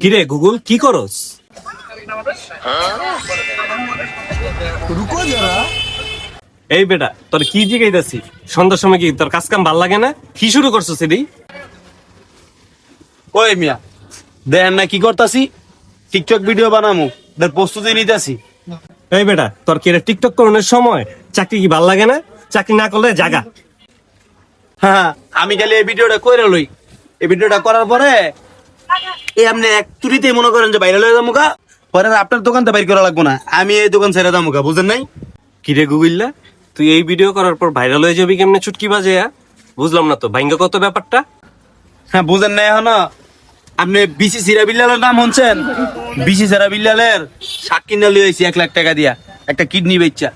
কিরে গুগল কি করস? এই বেটা তোর কি জিগাইতাছি? সন্ধ্যার সময় কি তোর কাজ কাম ভালো লাগে না? কি শুরু করছ সেদি ওই মিয়া দেখেন না কি করতাছি? টিকটক ভিডিও বানামু তার প্রস্তুতি নিতেছি। এই বেটা তোর কি টিকটক করানোর সময় চাকরি কি ভালো লাগে না? চাকরি না করলে জাগা। হ্যাঁ আমি খালি এই ভিডিওটা কইরা লই। এই ভিডিওটা করার পরে এই আপনি এক তুরিতে মনে করেন যে বাইরে লয়ে যাব পরে আপনার দোকানটা বাইর করা লাগবো না। আমি এই দোকান ছেড়ে যাব বুঝেন নাই? কিরে গুগিল্লা তুই এই ভিডিও করার পর ভাইরাল হয়ে যাবি কেমনে? চুটকি বাজে বুঝলাম না তো ভাইঙ্গা কত ব্যাপারটা? হ্যাঁ বুঝেন নাই এখন। আপনি বিসি সিরা বিল্লালের নাম শুনছেন? বিসি সিরা বিল্লালের শাক কিনে লিয়ে আইছি এক লাখ টাকা দিয়া একটা কিডনি বেচা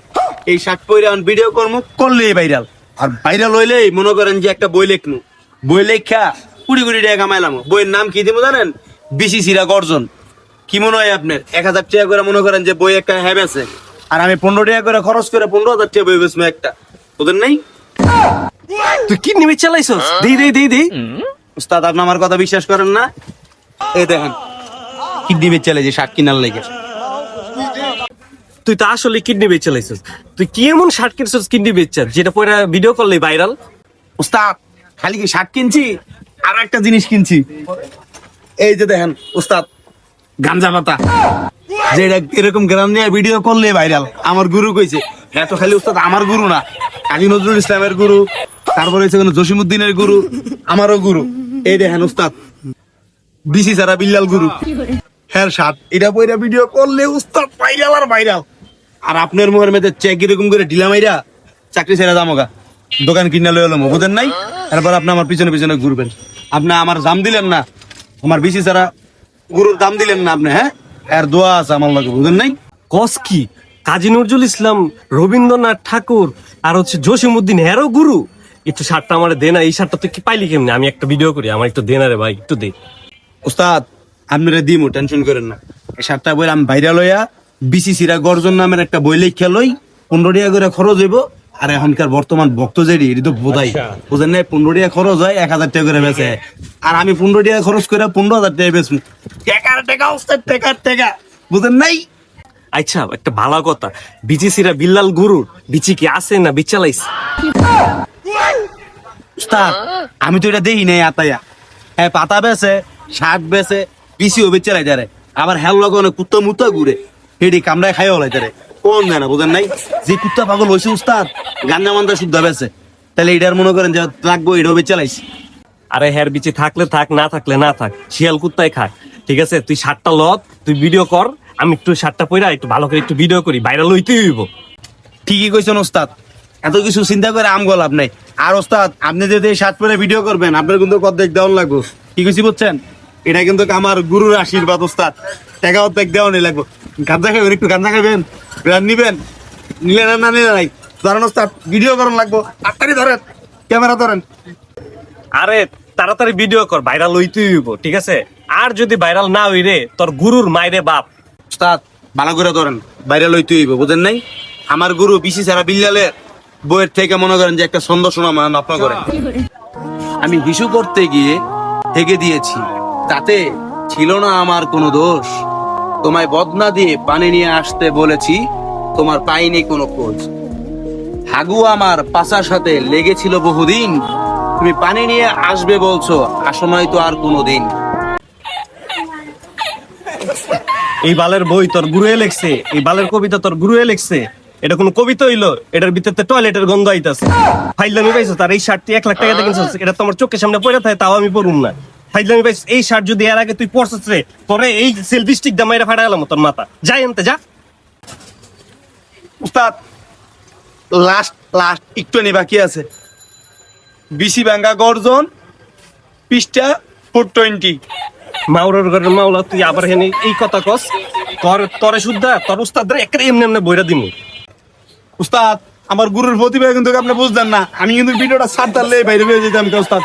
এই শাক পরে এখন ভিডিও করব করলেই ভাইরাল আর ভাইরাল হইলেই মনে করেন যে একটা বই লেখনু বই লেখা কুড়ি কোটি টাকা কামাইলাম। বইয়ের নাম কি দিব জানেন? বিসি সিরা গর্জন। কি মনে হয় আপনার? এক হাজার টাকা করে মনে করেন যে বই একটা হ্যাব আছে। আর আমি পনেরো টাকা করে খরচ করে পনেরো হাজার টাকা বই বেচবো একটা। ওদের নাই? তুই কি নিবে চালাইছস? দেই দেই দেই দেই উস্তাদ, আপনি আমার কথা বিশ্বাস করেন না? এই দেখেন, কিডনি বেচ চলে যে শাক কিনার লেগে। তুই তো আসলে কিডনি বেচ চালাইছস। তুই কি এমন শার্ট কিনছস কিডনি বেচা যেটা পরে ভিডিও করলে ভাইরাল উস্তাদ, খালি কি শার্ট কিনছি? আর একটা জিনিস কিনছি। এই যে দেখেন, উস্তাদ, গাঞ্জা পাতা। যেটা এরকম গ্রাম নিয়ে ভিডিও করলে ভাইরাল, আমার গুরু কইছে। হ্যাঁ তো খালি উস্তাদ আমার গুরু না কাজী নজরুল ইসলামের গুরু, তারপরে হচ্ছে জসিমুদ্দিনের গুরু, আমারও গুরু। এই দেখেন, উস্তাদ বিসি সারা বিল্লাল গুরু। হ্যাঁ সাত, এটা বইরা ভিডিও করলে উস্তাদ ভাইরাল আর ভাইরাল। আর আপনার মুখের মধ্যে চেক এরকম করে ঢিলা মাইরা চাকরি ছেড়ে দামোগা। দোকান কিনা লয়ে এলাম বুঝেন নাই? এরপর আপনি আমার পিছনে পিছনে ঘুরবেন। আপনি আমার দাম দিলেন না আমার বিসি ছাড়া গুরুর দাম দিলেন না আপনি হ্যাঁ? আর দোয়া আছে আমার লাগে বুঝেন নাই? কস কি? কাজী নজরুল ইসলাম রবীন্দ্রনাথ ঠাকুর আর হচ্ছে জসিমউদ্দিন হেরো গুরু? একটু শার্টটা আমার দে না এই শার্টটা তুই কি পাইলি কেমনে? আমি একটা ভিডিও করি আমার একটু দে না রে ভাই একটু দে। উস্তাদ আপনারা দিমু টেনশন করেন না। এই সাতটা বই আমি বাইরে লইয়া বিসিসিরা গর্জন নামের একটা বই লেখা লই পনেরো টাকা করে খরচ হইব আর এখনকার বর্তমান ভক্ত যেটি এটি তো বোধাই বুঝেন না পনেরো টাকা খরচ হয় এক হাজার টাকা করে বেচে। আর আমি পনেরো টাকা খরচ করে পনেরো হাজার টাকা বেচবো। টাকার টাকা উস্তাদ টাকার টাকা। বুঝেন নাই? আচ্ছা একটা ভালো কথা। বিচিসিরা বিল্লাল গুরুর বিচি কি আছে না বিচালাইছে উস্তাদ আমি তো এটা দেখি নাই আতায়া। হ্যাঁ পাতা বেছে শাক বেছে বিসিও বেচে লাই তারে আবার হেল লগানো কুত্তা মুত্তা ঘুরে। হেডি কামড়ায় খাইও লাই তারে কোন না বুঝেন নাই? যে কুত্তা পাগল হয়েছে উস্তাদ গান্না মান্দা শুদ্ধ বেছে। তাহলে এটার মনে করেন যে লাগবো এটাও বেচে লাইছি। আরে হ্যার বিচি থাকলে থাক না থাকলে না থাক শিয়াল কুত্তায় খাক ঠিক আছে তুই শার্টটা লত তুই ভিডিও কর আমি একটু শার্টটা পইরা একটু ভালো করে একটু ভিডিও করি ভাইরাল হইতে হইব। ঠিকই কইছেন ওস্তাদ এত কিছু চিন্তা করে আম গলাপ নাই। আর ওস্তাদ আপনি যদি শার্ট পরে ভিডিও করবেন আপনার কিন্তু অর্ধেক দেওয়ান লাগবো। কি কইছি বুঝছেন? এটা কিন্তু আমার গুরুর আশীর্বাদ ওস্তাদ টাকা অর্ধেক দেওয়ানি লাগবো। গাঁজা খাবেন একটু গাঁজা খাবেন নিবেন? নিলে না না নিলে নাই? ধরেন ওস্তাদ ভিডিও করেন লাগবো। তাড়াতাড়ি ধরেন ক্যামেরা ধরেন। আরে তাড়াতাড়ি ভিডিও কর ভাইরাল হইতে হইব ঠিক আছে? আর যদি ভাইরাল না হই রে তোর গুরুর মাইরে বাপ। ওস্তাদ ভালো করে ধরেন ভাইরাল লইতে হইব বুঝেন নাই? আমার গুরু বিশি সারা বিল্লালের বইয়ের থেকে মনে করেন যে একটা ছন্দ শোনা মান আপনার করেন আমি হিসু করতে গিয়ে থেকে দিয়েছি তাতে ছিল না আমার কোনো দোষ। তোমায় বদনা দিয়ে পানি নিয়ে আসতে বলেছি, তোমার পাইনি কোনো খোঁজ। হাগু আমার পাশার সাথে লেগেছিল বহুদিন, তুমি পানি নিয়ে আসবে বলছো আসো নয় তো আর কোনো দিন। এই বালের বই তোর গুরুয়ে লেখছে, এই বালের কবিতা তোর গুরুয়ে লেখছে। এটা কোনো কবিতা হইল, এটার ভিতরে টয়লেটের গন্ধ আইতাছে। ফাইলামি পাইছো, তার এই শার্টটি এক লাখ টাকা কিনছিস এটা তোমার চোখের সামনে পড়ে থাকে, তাও আমি পড়ুম না। পাইছিস এই শার্ট যদি এর আগে তুই পরছিস রে পরে এই সেলফি স্টিক দা মাইরা ফাটা গেলাম তোর মাথা। যাই আনতে যা। উস্তাদ লাস্ট লাস্ট একটু নি বাকি আছে। বিসি ব্যাঙ্গা গর্জন ফোর টোয়েন্টি মাউরের ঘরের মাওলা তুই আবার হেনে এই কথা কস। তোর তরে শুদ্ধা তোর উস্তাদ রে একটা এমনি এমনি বইরা দিমু। উস্তাদ আমার গুরুর প্রতিভা কিন্তু আপনি বুঝলেন না। আমি কিন্তু ভিডিওটা সাত তারলে বাইরে বেরিয়ে যেতাম উস্তাদ?